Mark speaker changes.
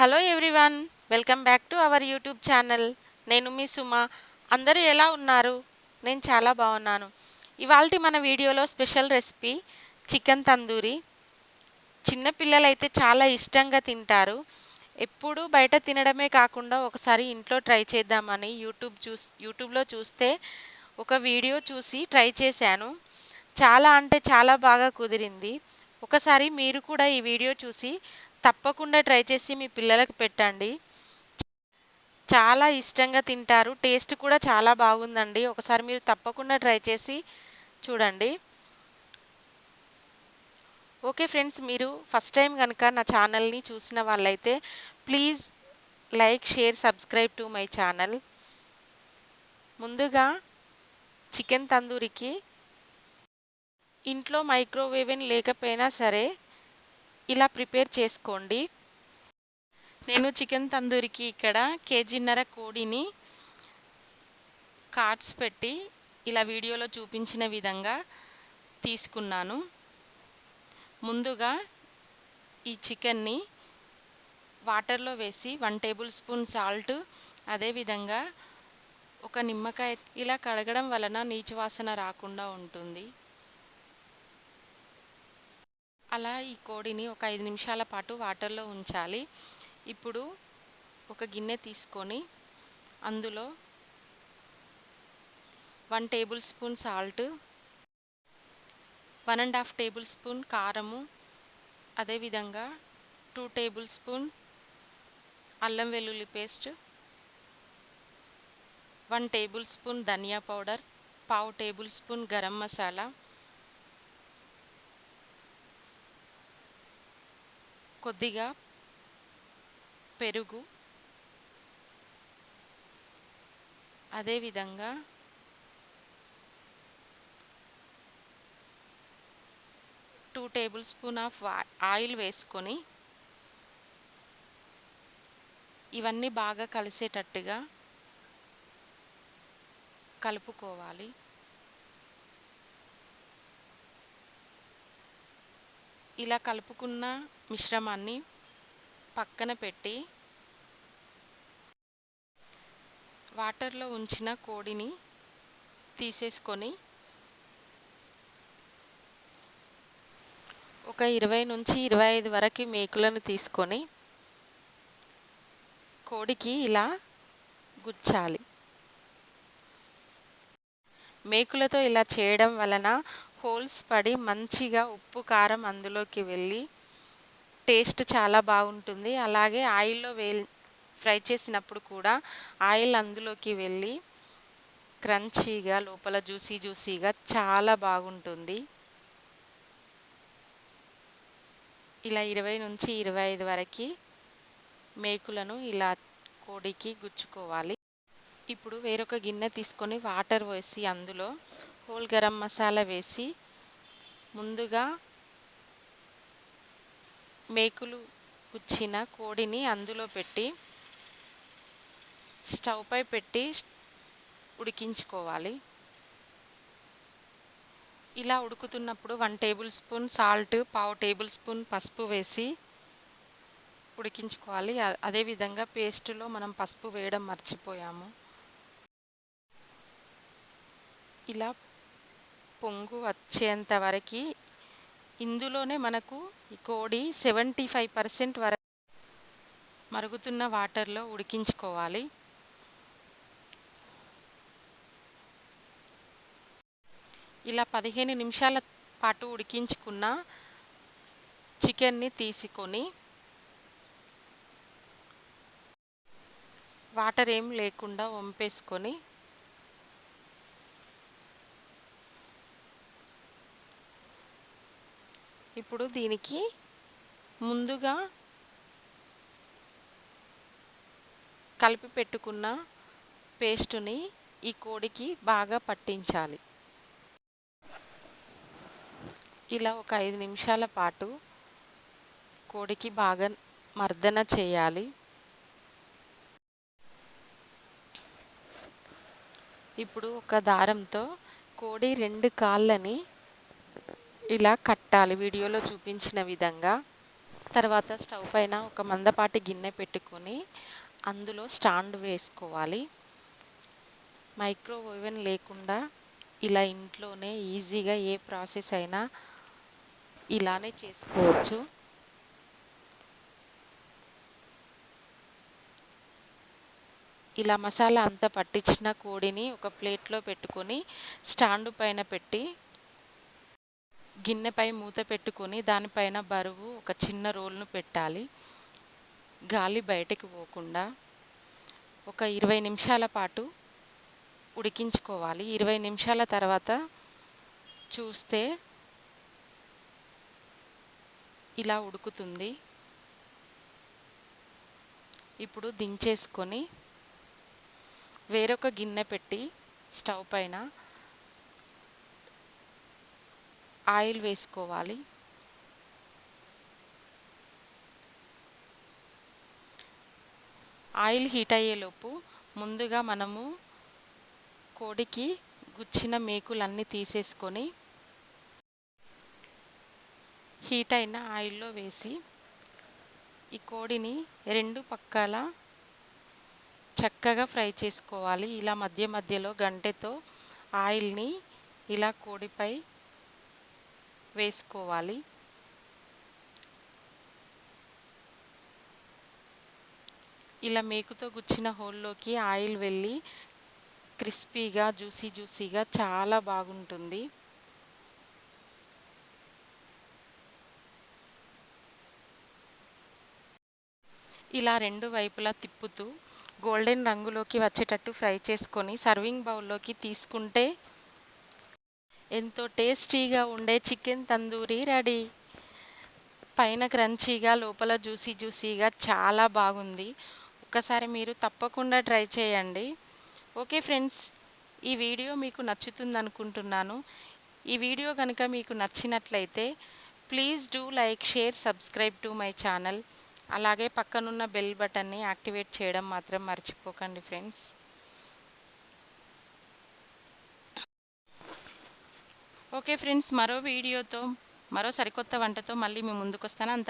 Speaker 1: Hello everyone welcome back to our YouTube channel. నేను మీ సుమ. అందరూ ఎలా ఉన్నారు? నేను చాలా బాగున్నాను. ఇవాళ మన వీడియోలో స్పెషల్ రెసిపీ చికెన్ తందూరి. చిన్నపిల్లలైతే చాలా ఇష్టంగా తింటారు. ఎప్పుడు బయట తినడమే కాకుండా ఒకసారి ఇంట్లో ట్రై చేద్దామని యూట్యూబ్ చూస్ యూట్యూబ్లో చూస్తే ఒక వీడియో చూసి ట్రై చేశాను. చాలా అంటే చాలా బాగా కుదిరింది. ఒకసారి మీరు కూడా ఈ వీడియో చూసి తప్పకుండా ట్రై చేసి మీ పిల్లలకు పెట్టండి. చాలా ఇష్టంగా తింటారు. టేస్ట్ కూడా చాలా బాగుందండి. ఒకసారి మీరు తప్పకుండా ట్రై చేసి చూడండి. ఓకే ఫ్రెండ్స్ మీరు ఫస్ట్ టైం కనుక నా ఛానల్ని చూసిన వాళ్ళైతే please like share subscribe to my channel. ముందుగా చికెన్ తందూరికి ఇంట్లో మైక్రోవేవెన్ లేకపోయినా సరే ఇలా ప్రిపేర్ చేసుకోండి. నేను చికెన్ తందూరికి ఇక్కడ కేజీన్నర కోడిని కార్డ్స్ పెట్టి ఇలా వీడియోలో చూపించిన విధంగా తీసుకున్నాను. ముందుగా ఈ చికెన్ని వాటర్లో వేసి వన్ టేబుల్ స్పూన్ సాల్ట్ అదేవిధంగా ఒక నిమ్మకాయ ఇలా కడగడం వలన నీచు వాసన రాకుండా ఉంటుంది. అలా ఈ కోడిని ఒక ఐదు నిమిషాల పాటు వాటర్లో ఉంచాలి. ఇప్పుడు ఒక గిన్నె తీసుకొని అందులో one table spoon salt one and half table spoon కారము అదేవిధంగా టూ టేబుల్ స్పూన్ అల్లం వెల్లుల్లి పేస్ట్ వన్ టేబుల్ స్పూన్ ధనియా పౌడర్ పావు టేబుల్ స్పూన్ గరం మసాలా కొద్దిగా పెరుగు. అదేవిధంగా two table spoon of oil వేసుకొని ఇవన్నీ బాగా కలిసేటట్టుగా కలుపుకోవాలి. ఇలా కలుపుకున్న మిశ్రమాన్ని పక్కన పెట్టి వాటర్లో ఉంచిన కోడిని తీసేసుకొని ఒక ఇరవై నుంచి ఇరవై ఐదు వరకు మేకులను తీసుకొని కోడికి ఇలా గుచ్చాలి. మేకులతో ఇలా చేయడం వలన హోల్స్ పడి మంచిగా ఉప్పు కారం అందులోకి వెళ్ళి టేస్ట్ చాలా బాగుంటుంది. అలాగే ఆయిల్లో వే ఫ్రై చేసినప్పుడు కూడా ఆయిల్ అందులోకి వెళ్ళి క్రంచీగా లోపల జ్యూసీ జ్యూసీగా చాలా బాగుంటుంది. ఇలా ఇరవై నుంచి ఇరవై ఐదు వరకు మేకులను ఇలా కోడికి గుచ్చుకోవాలి. ఇప్పుడు వేరొక గిన్నె తీసుకొని వాటర్ వేసి అందులో హోల్ గరం మసాలా వేసి ముందుగా మేకులు గుచ్చిన కోడిని అందులో పెట్టి స్టవ్పై పెట్టి ఉడికించుకోవాలి. ఇలా ఉడుకుతున్నప్పుడు వన్ టేబుల్ స్పూన్ సాల్ట్ పావు టేబుల్ స్పూన్ పసుపు వేసి ఉడికించుకోవాలి. అదేవిధంగా పేస్టులో మనం పసుపు వేయడం మర్చిపోయాము. ఇలా పొంగు వచ్చేంత వరకు ఇందులోనే మనకు ఈ కోడి సెవెంటీ ఫైవ్ పర్సెంట్ వరకు మరుగుతున్న వాటర్లో ఉడికించుకోవాలి. ఇలా పదిహేను నిమిషాల పాటు ఉడికించుకున్న చికెన్ని తీసుకొని వాటర్ ఏం లేకుండా వంపేసుకొని ఇప్పుడు దీనికి ముందుగా కలిపి పెట్టుకున్న పేస్టుని ఈ కోడికి బాగా పట్టించాలి. ఇలా ఒక ఐదు నిమిషాల పాటు కోడికి బాగా మర్దన చేయాలి. ఇప్పుడు ఒక దారంతో కోడి రెండు కాళ్ళని ఇలా కట్టాలి వీడియోలో చూపించిన విధంగా. తర్వాత స్టవ్ పైన ఒక మందపాటి గిన్నె పెట్టుకొని అందులో స్టాండ్ వేసుకోవాలి. మైక్రో ఓవెన్ లేకుండా ఇలా ఇంట్లోనే ఈజీగా ఏ ప్రాసెస్ అయినా ఇలానే చేసుకోవచ్చు. ఇలా మసాలా అంతా పట్టించిన కోడిని ఒక ప్లేట్లో పెట్టుకొని స్టాండ్ పైన పెట్టి గిన్నెపై మూత పెట్టుకొని దానిపైన బరువు ఒక చిన్న రోల్ను పెట్టాలి. గాలి బయటకు పోకుండా ఒక ఇరవై నిమిషాల పాటు ఉడికించుకోవాలి. ఇరవై నిమిషాల తర్వాత చూస్తే ఇలా ఉడుకుతుంది. ఇప్పుడు దించేసుకొని వేరొక గిన్నె పెట్టి స్టవ్ పైన ఆయిల్ వేసుకోవాలి. ఆయిల్ హీట్ అయ్యేలోపు ముందుగా మనము కోడికి గుచ్చిన మేకులన్నీ తీసేసుకొని హీట్ అయిన ఆయిల్లో వేసి ఈ కోడిని రెండు పక్కల చక్కగా ఫ్రై చేసుకోవాలి. ఇలా మధ్య మధ్యలో గంటెతో ఆయిల్ని ఇలా కోడిపై వేసుకోవాలి. ఇలా మేకుతో గుచ్చిన హోల్లోకి ఆయిల్ వెళ్ళి క్రిస్పీగా జ్యూసీ జ్యూసీగా చాలా బాగుంటుంది. ఇలా రెండు వైపులా తిప్పుతూ గోల్డెన్ రంగులోకి వచ్చేటట్టు ఫ్రై చేసుకొని సర్వింగ్ బౌల్లోకి తీసుకుంటే ఎంతో టేస్టీగా ఉండే చికెన్ తందూరి రెడీ. పైన క్రంచీగా లోపల జ్యూసీ జ్యూసీగా చాలా బాగుంది. ఒకసారి మీరు తప్పకుండా ట్రై చేయండి. ఓకే ఫ్రెండ్స్ ఈ వీడియో మీకు నచ్చుతుంది అనుకుంటున్నాను ఈ వీడియో కనుక మీకు నచ్చినట్లయితే please do like share subscribe to my channel. అలాగే పక్కనున్న బెల్ బటన్ని యాక్టివేట్ చేయడం మాత్రం మర్చిపోకండి ఫ్రెండ్స్. ఓకే ఫ్రెండ్స్ మరో వీడియోతో మరో సరికొత్త వంటతో మళ్ళీ మీ ముందుకు వస్తాను అంత